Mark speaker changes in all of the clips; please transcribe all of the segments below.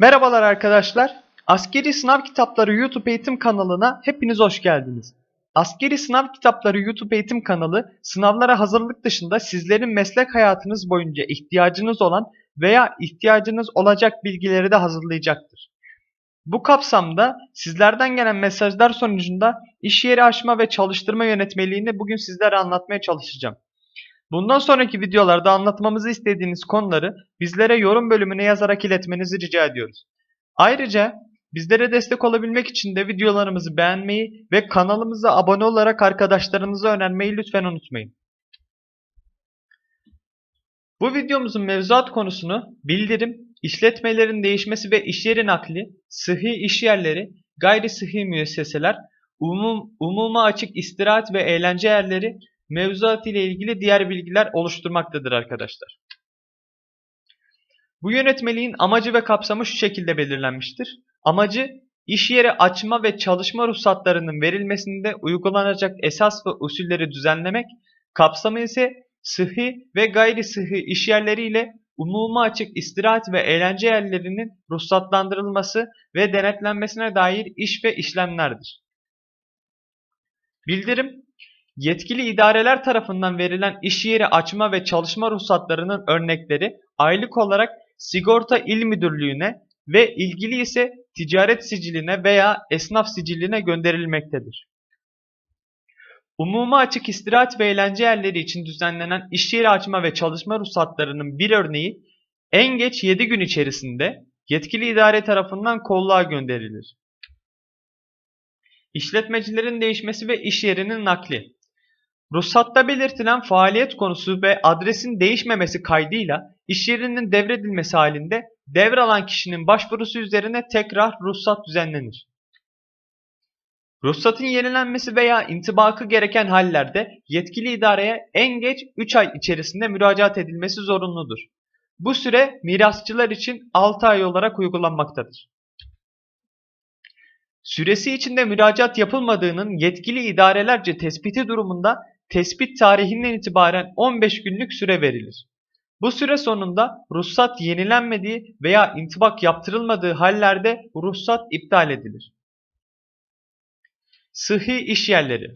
Speaker 1: Merhabalar arkadaşlar. Askeri Sınav Kitapları YouTube eğitim kanalına hepiniz hoş geldiniz. Askeri Sınav Kitapları YouTube eğitim kanalı sınavlara hazırlık dışında sizlerin meslek hayatınız boyunca ihtiyacınız olan veya ihtiyacınız olacak bilgileri de hazırlayacaktır. Bu kapsamda sizlerden gelen mesajlar sonucunda iş yeri açma ve çalıştırma yönetmeliğini bugün sizlere anlatmaya çalışacağım. Bundan sonraki videolarda anlatmamızı istediğiniz konuları bizlere yorum bölümüne yazarak iletmenizi rica ediyoruz. Ayrıca bizlere destek olabilmek için de videolarımızı beğenmeyi ve kanalımıza abone olarak arkadaşlarınıza önermeyi lütfen unutmayın. Bu videomuzun mevzuat konusunu bildirim, işletmelerin değişmesi ve iş yeri nakli, sıhhi iş yerleri, gayri sıhhi müesseseler, umum, umuma açık istirahat ve eğlence yerleri, mevzuat ile ilgili diğer bilgiler oluşturmaktadır arkadaşlar. Bu yönetmeliğin amacı ve kapsamı şu şekilde belirlenmiştir. Amacı iş yeri açma ve çalışma ruhsatlarının verilmesinde uygulanacak esas ve usulleri düzenlemek, kapsamı ise sıhhi ve gayri sıhhi iş yerleriyle umuma açık istirahat ve eğlence yerlerinin ruhsatlandırılması ve denetlenmesine dair iş ve işlemlerdir. Bildirim Yetkili idareler tarafından verilen iş yeri açma ve çalışma ruhsatlarının örnekleri aylık olarak sigorta il müdürlüğüne ve ilgili ise ticaret siciline veya esnaf siciline gönderilmektedir. Umuma açık istirahat ve eğlence yerleri için düzenlenen iş yeri açma ve çalışma ruhsatlarının bir örneği en geç 7 gün içerisinde yetkili idare tarafından kolluğa gönderilir. İşletmecilerin değişmesi ve iş yerinin nakli Ruhsatta belirtilen faaliyet konusu ve adresin değişmemesi kaydıyla iş yerinin devredilmesi halinde devralan kişinin başvurusu üzerine tekrar ruhsat düzenlenir. Ruhsatın yenilenmesi veya intibakı gereken hallerde yetkili idareye en geç 3 ay içerisinde müracaat edilmesi zorunludur. Bu süre mirasçılar için 6 ay olarak uygulanmaktadır. Süresi içinde müracaat yapılmadığının yetkili idarelerce tespiti durumunda tespit tarihinden itibaren 15 günlük süre verilir. Bu süre sonunda ruhsat yenilenmediği veya intibak yaptırılmadığı hallerde ruhsat iptal edilir. Sıhhi iş yerleri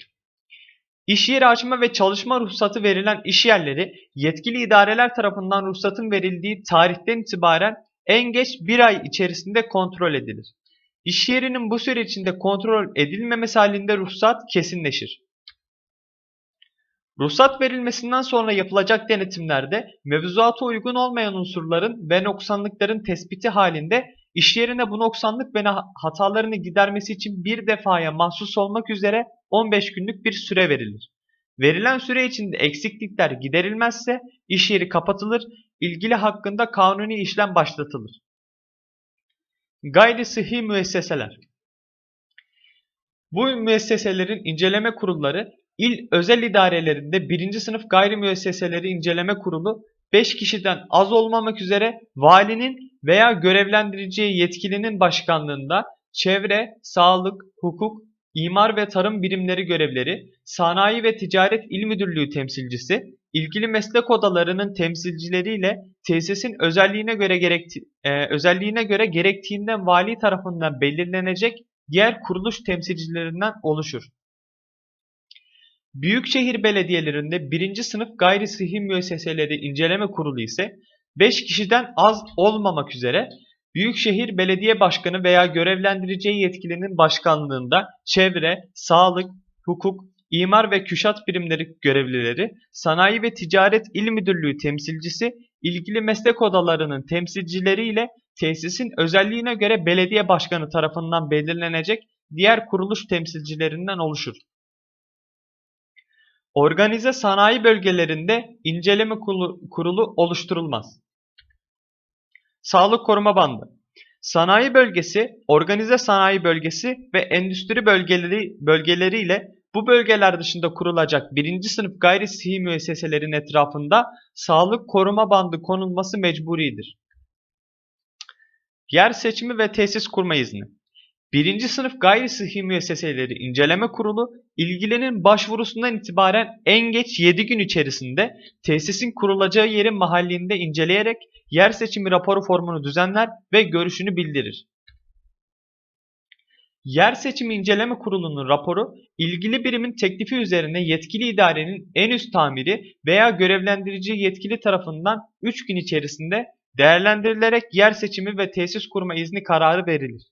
Speaker 1: İş yeri açma ve çalışma ruhsatı verilen iş yerleri yetkili idareler tarafından ruhsatın verildiği tarihten itibaren en geç bir ay içerisinde kontrol edilir. İş yerinin bu süre içinde kontrol edilmemesi halinde ruhsat kesinleşir. Ruhsat verilmesinden sonra yapılacak denetimlerde mevzuata uygun olmayan unsurların ve noksanlıkların tespiti halinde iş yerine bu noksanlık ve hatalarını gidermesi için bir defaya mahsus olmak üzere 15 günlük bir süre verilir. Verilen süre içinde eksiklikler giderilmezse iş yeri kapatılır, ilgili hakkında kanuni işlem başlatılır. Gayri sıhhi müesseseler Bu müesseselerin inceleme kurulları İl özel idarelerinde birinci sınıf gayrimüesseseleri inceleme kurulu 5 kişiden az olmamak üzere valinin veya görevlendireceği yetkilinin başkanlığında çevre, sağlık, hukuk, imar ve tarım birimleri görevleri, sanayi ve ticaret il müdürlüğü temsilcisi, ilgili meslek odalarının temsilcileriyle tesisin özelliğine göre gerekti e, özelliğine göre gerektiğinden vali tarafından belirlenecek diğer kuruluş temsilcilerinden oluşur. Büyükşehir belediyelerinde birinci sınıf gayri sıhhi müesseseleri inceleme kurulu ise 5 kişiden az olmamak üzere Büyükşehir Belediye Başkanı veya görevlendireceği yetkilinin başkanlığında çevre, sağlık, hukuk, imar ve küşat birimleri görevlileri, sanayi ve ticaret il müdürlüğü temsilcisi, ilgili meslek odalarının temsilcileriyle tesisin özelliğine göre belediye başkanı tarafından belirlenecek diğer kuruluş temsilcilerinden oluşur. Organize sanayi bölgelerinde inceleme kurulu oluşturulmaz. Sağlık koruma bandı. Sanayi bölgesi, organize sanayi bölgesi ve endüstri bölgeleri, bölgeleriyle bu bölgeler dışında kurulacak birinci sınıf gayri sıhhi müesseselerin etrafında sağlık koruma bandı konulması mecburidir. Yer seçimi ve tesis kurma izni. Birinci sınıf gayri sıhhi müesseseleri inceleme kurulu ilgilenin başvurusundan itibaren en geç 7 gün içerisinde tesisin kurulacağı yerin mahallinde inceleyerek yer seçimi raporu formunu düzenler ve görüşünü bildirir. Yer seçimi inceleme kurulunun raporu ilgili birimin teklifi üzerine yetkili idarenin en üst tamiri veya görevlendirici yetkili tarafından 3 gün içerisinde değerlendirilerek yer seçimi ve tesis kurma izni kararı verilir.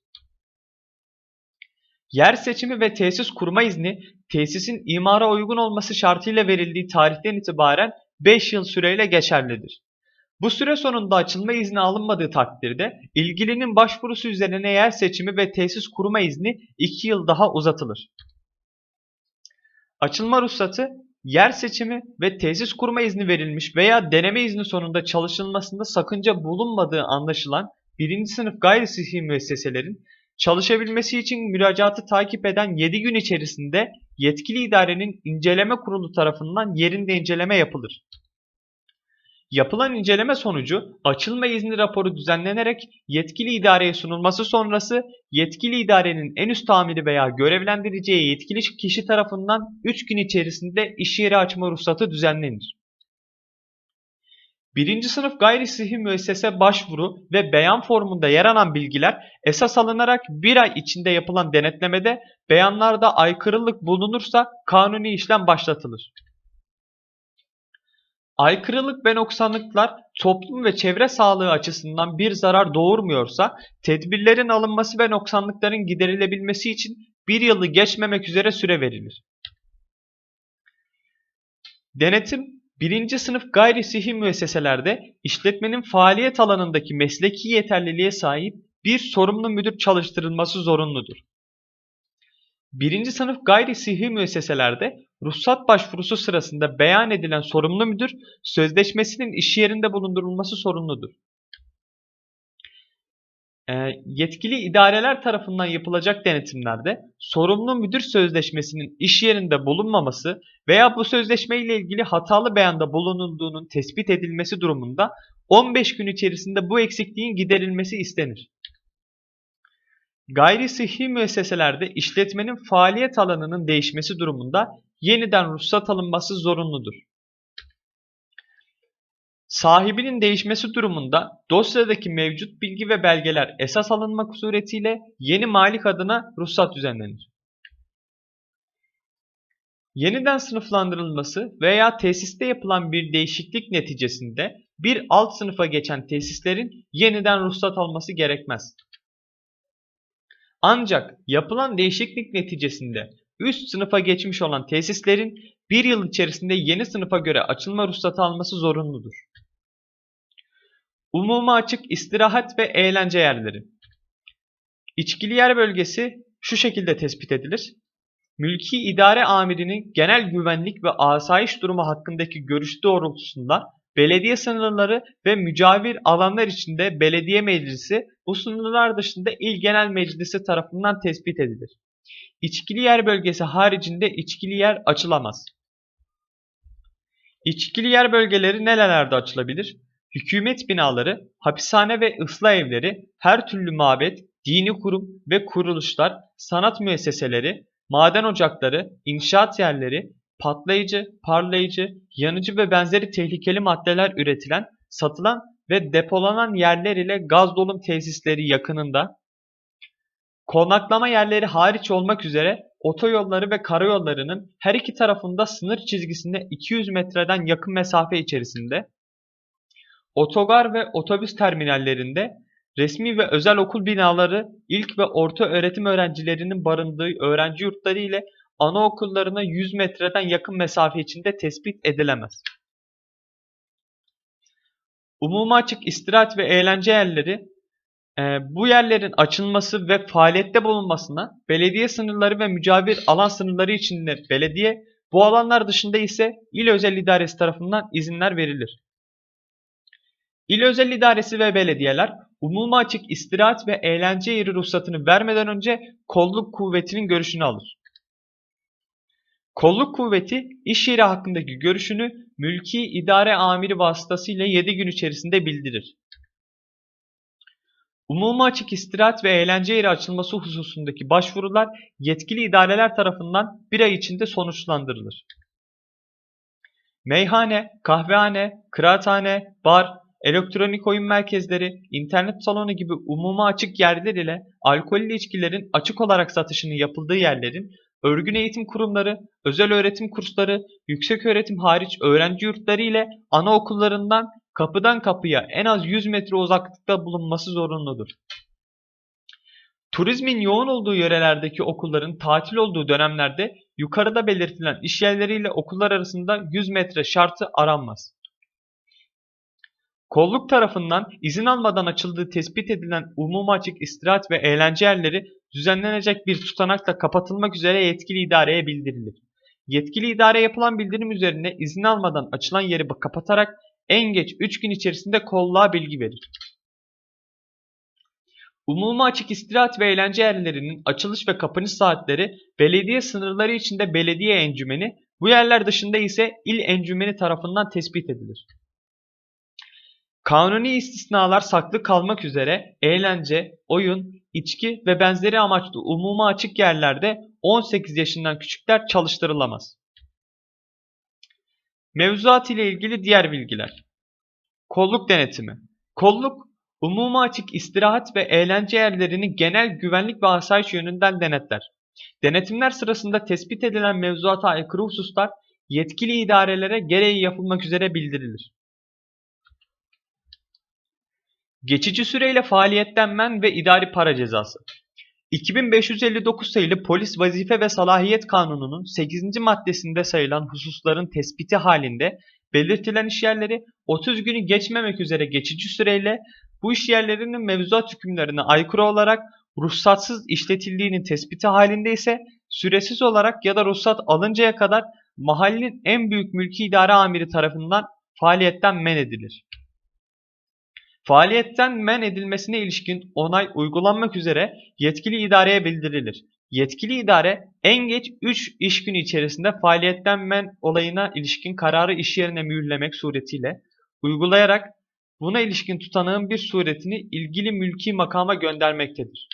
Speaker 1: Yer seçimi ve tesis kurma izni tesisin imara uygun olması şartıyla verildiği tarihten itibaren 5 yıl süreyle geçerlidir. Bu süre sonunda açılma izni alınmadığı takdirde ilgilinin başvurusu üzerine yer seçimi ve tesis kurma izni 2 yıl daha uzatılır. Açılma ruhsatı yer seçimi ve tesis kurma izni verilmiş veya deneme izni sonunda çalışılmasında sakınca bulunmadığı anlaşılan birinci sınıf gayri müesseselerin çalışabilmesi için müracaatı takip eden 7 gün içerisinde yetkili idarenin inceleme kurulu tarafından yerinde inceleme yapılır. Yapılan inceleme sonucu açılma izni raporu düzenlenerek yetkili idareye sunulması sonrası yetkili idarenin en üst amiri veya görevlendireceği yetkili kişi tarafından 3 gün içerisinde iş yeri açma ruhsatı düzenlenir. Birinci sınıf gayri sıhhi müessese başvuru ve beyan formunda yer alan bilgiler esas alınarak bir ay içinde yapılan denetlemede beyanlarda aykırılık bulunursa kanuni işlem başlatılır. Aykırılık ve noksanlıklar toplum ve çevre sağlığı açısından bir zarar doğurmuyorsa tedbirlerin alınması ve noksanlıkların giderilebilmesi için bir yılı geçmemek üzere süre verilir. Denetim birinci sınıf gayri sıhhi müesseselerde işletmenin faaliyet alanındaki mesleki yeterliliğe sahip bir sorumlu müdür çalıştırılması zorunludur. Birinci sınıf gayri sıhhi müesseselerde ruhsat başvurusu sırasında beyan edilen sorumlu müdür sözleşmesinin iş yerinde bulundurulması sorumludur. E, yetkili idareler tarafından yapılacak denetimlerde sorumlu müdür sözleşmesinin iş yerinde bulunmaması veya bu sözleşme ile ilgili hatalı beyanda bulunulduğunun tespit edilmesi durumunda 15 gün içerisinde bu eksikliğin giderilmesi istenir. Gayri sıhhi müesseselerde işletmenin faaliyet alanının değişmesi durumunda yeniden ruhsat alınması zorunludur. Sahibinin değişmesi durumunda dosyadaki mevcut bilgi ve belgeler esas alınmak suretiyle yeni malik adına ruhsat düzenlenir. Yeniden sınıflandırılması veya tesiste yapılan bir değişiklik neticesinde bir alt sınıfa geçen tesislerin yeniden ruhsat alması gerekmez. Ancak yapılan değişiklik neticesinde üst sınıfa geçmiş olan tesislerin bir yıl içerisinde yeni sınıfa göre açılma ruhsatı alması zorunludur. Umuma açık istirahat ve eğlence yerleri. İçkili yer bölgesi şu şekilde tespit edilir. Mülki idare amirinin genel güvenlik ve asayiş durumu hakkındaki görüş doğrultusunda belediye sınırları ve mücavir alanlar içinde belediye meclisi bu sınırlar dışında il genel meclisi tarafından tespit edilir. İçkili yer bölgesi haricinde içkili yer açılamaz. İçkili yer bölgeleri nerelerde açılabilir? Hükümet binaları, hapishane ve ıslah evleri, her türlü mabet, dini kurum ve kuruluşlar, sanat müesseseleri, maden ocakları, inşaat yerleri, patlayıcı, parlayıcı, yanıcı ve benzeri tehlikeli maddeler üretilen, satılan ve depolanan yerler ile gaz dolum tesisleri yakınında, konaklama yerleri hariç olmak üzere otoyolları ve karayollarının her iki tarafında sınır çizgisinde 200 metreden yakın mesafe içerisinde, otogar ve otobüs terminallerinde resmi ve özel okul binaları ilk ve orta öğretim öğrencilerinin barındığı öğrenci yurtları ile anaokullarına 100 metreden yakın mesafe içinde tespit edilemez. Umuma açık istirahat ve eğlence yerleri bu yerlerin açılması ve faaliyette bulunmasına belediye sınırları ve mücavir alan sınırları içinde belediye, bu alanlar dışında ise il özel idaresi tarafından izinler verilir. İl özel idaresi ve belediyeler umuma açık istirahat ve eğlence yeri ruhsatını vermeden önce kolluk kuvvetinin görüşünü alır. Kolluk kuvveti iş yeri hakkındaki görüşünü mülki idare amiri vasıtasıyla 7 gün içerisinde bildirir. Umuma açık istirahat ve eğlence yeri açılması hususundaki başvurular yetkili idareler tarafından bir ay içinde sonuçlandırılır. Meyhane, kahvehane, kıraathane, bar, elektronik oyun merkezleri, internet salonu gibi umuma açık yerler ile alkollü içkilerin açık olarak satışının yapıldığı yerlerin örgün eğitim kurumları, özel öğretim kursları, yüksek öğretim hariç öğrenci yurtları ile anaokullarından kapıdan kapıya en az 100 metre uzaklıkta bulunması zorunludur. Turizmin yoğun olduğu yörelerdeki okulların tatil olduğu dönemlerde yukarıda belirtilen iş yerleriyle okullar arasında 100 metre şartı aranmaz. Kolluk tarafından izin almadan açıldığı tespit edilen umuma açık istirahat ve eğlence yerleri düzenlenecek bir tutanakla kapatılmak üzere yetkili idareye bildirilir. Yetkili idare yapılan bildirim üzerine izin almadan açılan yeri kapatarak en geç 3 gün içerisinde kolluğa bilgi verir. Umuma açık istirahat ve eğlence yerlerinin açılış ve kapanış saatleri belediye sınırları içinde belediye encümeni, bu yerler dışında ise il encümeni tarafından tespit edilir. Kanuni istisnalar saklı kalmak üzere eğlence, oyun, içki ve benzeri amaçlı umuma açık yerlerde 18 yaşından küçükler çalıştırılamaz. Mevzuat ile ilgili diğer bilgiler. Kolluk denetimi. Kolluk, umuma açık istirahat ve eğlence yerlerini genel güvenlik ve asayiş yönünden denetler. Denetimler sırasında tespit edilen mevzuata aykırı hususlar yetkili idarelere gereği yapılmak üzere bildirilir. Geçici süreyle faaliyetten men ve idari para cezası. 2559 sayılı Polis Vazife ve Salahiyet Kanunu'nun 8. maddesinde sayılan hususların tespiti halinde belirtilen işyerleri 30 günü geçmemek üzere geçici süreyle bu işyerlerinin mevzuat hükümlerine aykırı olarak ruhsatsız işletildiğinin tespiti halinde ise süresiz olarak ya da ruhsat alıncaya kadar mahallenin en büyük mülki idare amiri tarafından faaliyetten men edilir. Faaliyetten men edilmesine ilişkin onay uygulanmak üzere yetkili idareye bildirilir. Yetkili idare en geç 3 iş günü içerisinde faaliyetten men olayına ilişkin kararı iş yerine mühürlemek suretiyle uygulayarak buna ilişkin tutanağın bir suretini ilgili mülki makama göndermektedir.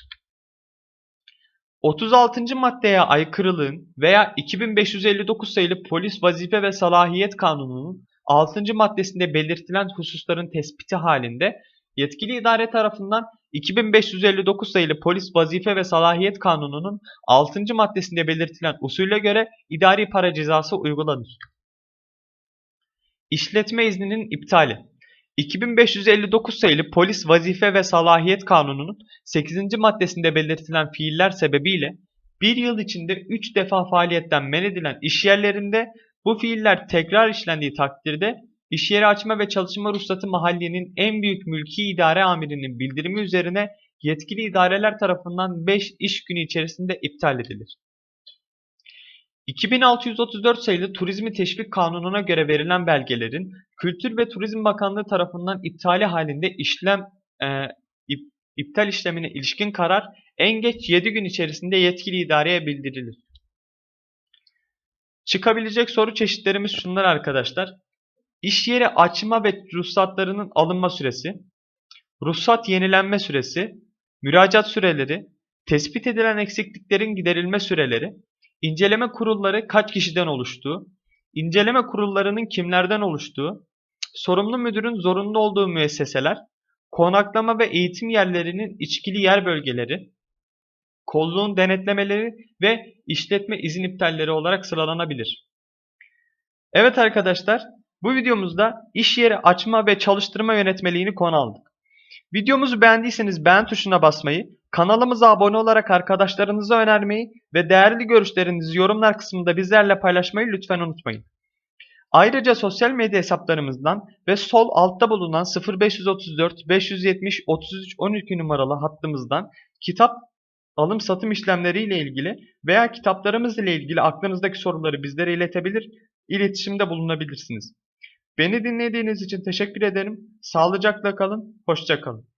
Speaker 1: 36. maddeye aykırılığın veya 2559 sayılı Polis Vazife ve Salahiyet Kanunu'nun 6. maddesinde belirtilen hususların tespiti halinde yetkili idare tarafından 2559 sayılı Polis Vazife ve Salahiyet Kanunu'nun 6. maddesinde belirtilen usule göre idari para cezası uygulanır. İşletme izninin iptali 2559 sayılı Polis Vazife ve Salahiyet Kanunu'nun 8. maddesinde belirtilen fiiller sebebiyle bir yıl içinde 3 defa faaliyetten men edilen işyerlerinde bu fiiller tekrar işlendiği takdirde iş yeri açma ve çalışma ruhsatı mahallenin en büyük mülki idare amirinin bildirimi üzerine yetkili idareler tarafından 5 iş günü içerisinde iptal edilir. 2634 sayılı Turizmi Teşvik Kanunu'na göre verilen belgelerin Kültür ve Turizm Bakanlığı tarafından iptali halinde işlem e, ip, iptal işlemine ilişkin karar en geç 7 gün içerisinde yetkili idareye bildirilir. Çıkabilecek soru çeşitlerimiz şunlar arkadaşlar. İş yeri açma ve ruhsatlarının alınma süresi, ruhsat yenilenme süresi, müracaat süreleri, tespit edilen eksikliklerin giderilme süreleri, inceleme kurulları kaç kişiden oluştuğu, inceleme kurullarının kimlerden oluştuğu, sorumlu müdürün zorunlu olduğu müesseseler, konaklama ve eğitim yerlerinin içkili yer bölgeleri, kolluğun denetlemeleri ve işletme izin iptalleri olarak sıralanabilir. Evet arkadaşlar, bu videomuzda iş yeri açma ve çalıştırma yönetmeliğini konu aldık. Videomuzu beğendiyseniz beğen tuşuna basmayı, kanalımıza abone olarak arkadaşlarınıza önermeyi ve değerli görüşlerinizi yorumlar kısmında bizlerle paylaşmayı lütfen unutmayın. Ayrıca sosyal medya hesaplarımızdan ve sol altta bulunan 0534 570 33 12 numaralı hattımızdan kitap alım satım işlemleri ile ilgili veya kitaplarımız ile ilgili aklınızdaki soruları bizlere iletebilir, iletişimde bulunabilirsiniz. Beni dinlediğiniz için teşekkür ederim. Sağlıcakla kalın, hoşça kalın.